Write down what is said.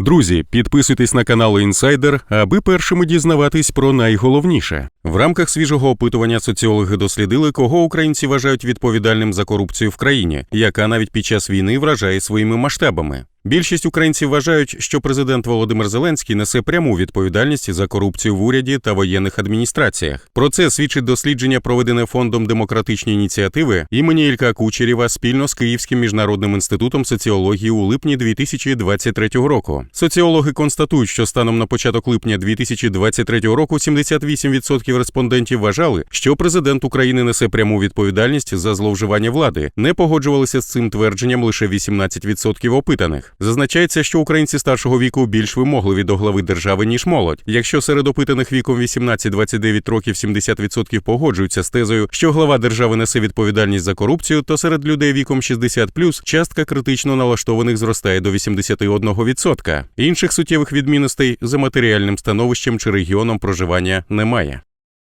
Друзі, підписуйтесь на канал Інсайдер, аби першими дізнаватись про найголовніше. В рамках свіжого опитування соціологи дослідили, кого українці вважають відповідальним за корупцію в країні, яка навіть під час війни вражає своїми масштабами. Більшість українців вважають, що президент Володимир Зеленський несе пряму відповідальність за корупцію в уряді та воєнних адміністраціях. Про це свідчить дослідження, проведене фондом демократичні ініціативи імені Ілька Кучерєва спільно з Київським міжнародним інститутом соціології у липні 2023 року. Соціологи констатують, що станом на початок липня 2023 року 78% респондентів вважали, що президент України несе пряму відповідальність за зловживання влади. Не погоджувалися з цим твердженням лише 18% опитаних. Зазначається, що українці старшого віку більш вимогливі до глави держави ніж молодь. Якщо серед опитаних віком 18-29 років 70% погоджуються з тезою, що глава держави несе відповідальність за корупцію, то серед людей віком 60+, частка критично налаштованих зростає до 81%. Інших суттєвих відмінностей за матеріальним становищем чи регіоном проживання немає.